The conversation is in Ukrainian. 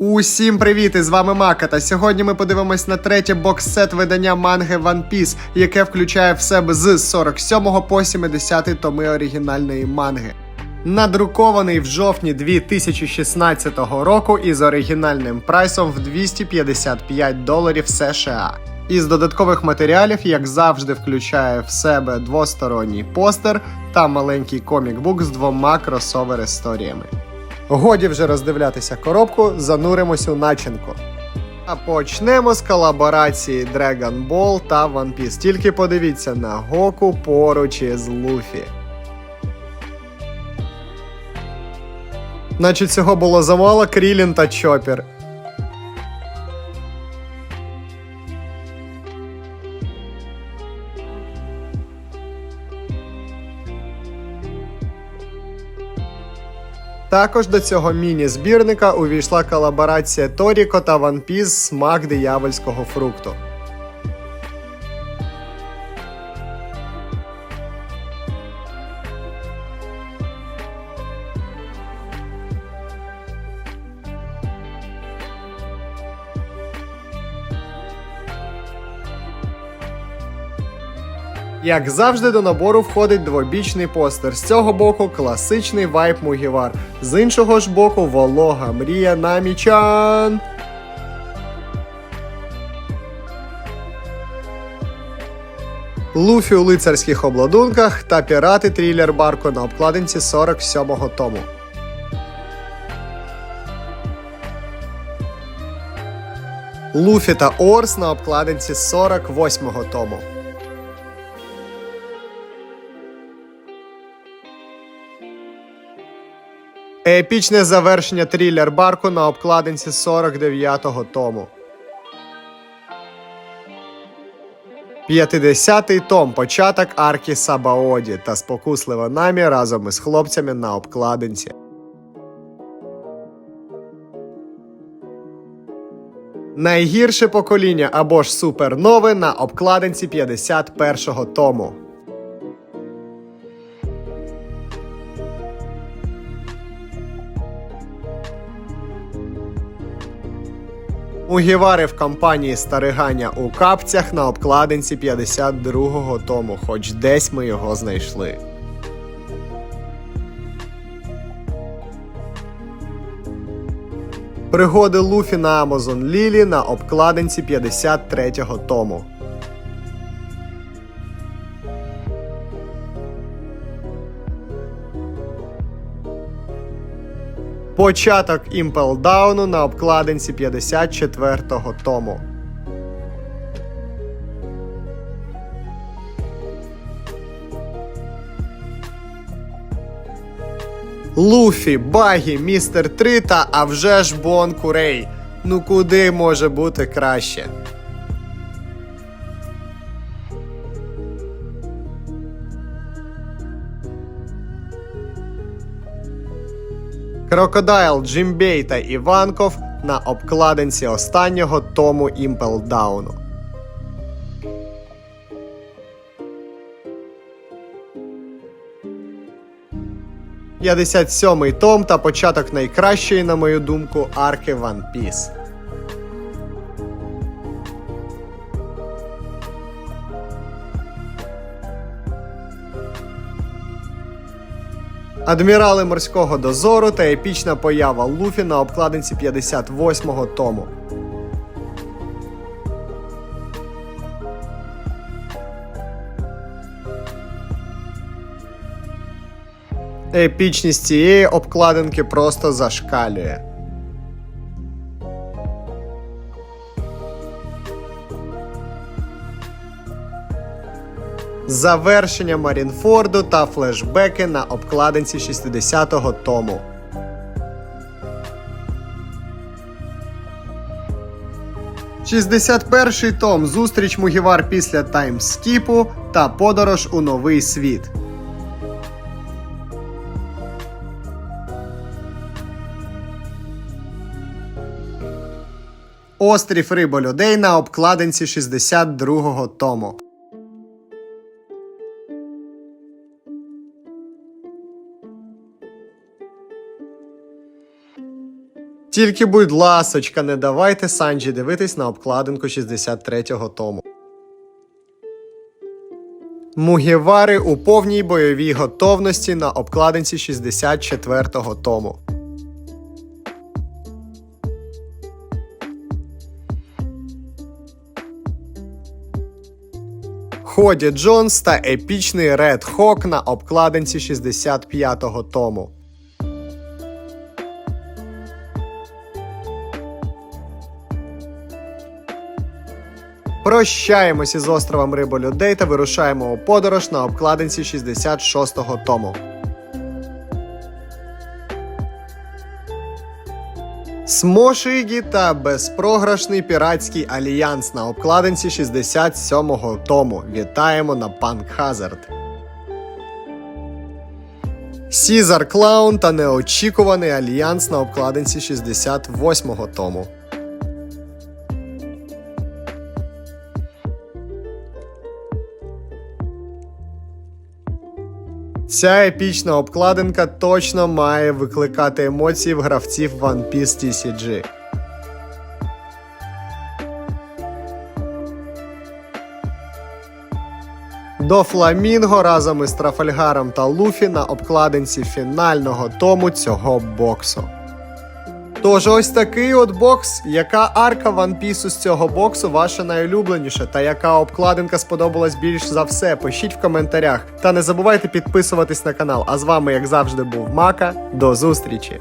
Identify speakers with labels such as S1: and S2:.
S1: Усім привіт! І з вами Мака. Та сьогодні ми подивимось на третє бокс-сет видання манги One Piece, яке включає в себе з 47 по 70 томи оригінальної манги. Надрукований в жовтні 2016 року із оригінальним прайсом в 255 доларів США. Із додаткових матеріалів, як завжди, включає в себе двосторонній постер та маленький комік-бук з двома кросовер історіями. Годі вже роздивлятися коробку, зануримось у начинку. А почнемо з колаборації Dragon Ball та One Piece. Тільки подивіться на Гоку поруч із Луфі. Наче цього було замало Крілін та Чопір. Також до цього міні-збірника увійшла колаборація Торіко та One Piece смак диявольського фрукту. Як завжди, до набору входить двобічний постер. З цього боку класичний вайп Мугівар, з іншого ж боку волога мрія намічан. Луфі у лицарських обладунках та пірати трилер Барко на обкладинці 47-го тому. Луфі та Орс на обкладинці 48-го тому. Епічне завершення трилер Барку на обкладинці 49-го тому. 50-й том початок арки Сабаоді та спокуслива намі разом із хлопцями на обкладинці. Найгірше покоління або ж супернови на обкладинці 51-го тому. Мугівари в компанії Старигання у капцях на обкладинці 52-го тому, хоч десь ми його знайшли. Пригоди Луфі на Амазон Лілі на обкладинці 53-го тому. Початок Down на обкладинці 54-го тому. Луфі, Багі, Містер 3 та а вже ж Бон Курей. Ну куди може бути краще? Крокодайл, Джимбей та Іванков на обкладинці останнього тому Імпел Дауну. П'ятдесят сьомий том та початок найкращої, на мою думку, арки One Piece. Адмірали морського дозору та епічна поява Луфі на обкладинці 58-го тому. Епічність цієї обкладинки просто зашкалює. Завершення Марінфорду та флешбеки на обкладинці 60-го тому. Шістдесят перший том Зустріч Мугівар після таймскіпу та подорож у новий світ. Острів риболюдей на обкладинці 62-го тому. Тільки, будь ласочка, не давайте Санджі дивитись на обкладинку 63-го тому. Мугівари у повній бойовій готовності на обкладинці 64-го тому. Ході Джонс та епічний Ред Хок на обкладинці 65-го тому. Прощаємося з островом Риболюдей та вирушаємо у подорож на обкладинці 66-го тому. Смошигі та безпрограшний піратський альянс на обкладинці 67-го тому. Вітаємо на Панк Хазард. Сізар Клаун та неочікуваний альянс на обкладинці 68-го тому. Ця епічна обкладинка точно має викликати емоції в гравців One Piece TCG. До Фламінго разом із Трафальгаром та Луфі на обкладинці фінального тому цього боксу. Тож ось такий от бокс. Яка арка One Piece з цього боксу ваша найулюбленіша, та яка обкладинка сподобалась більш за все? Пишіть в коментарях. Та не забувайте підписуватись на канал. А з вами, як завжди, був Мака. До зустрічі!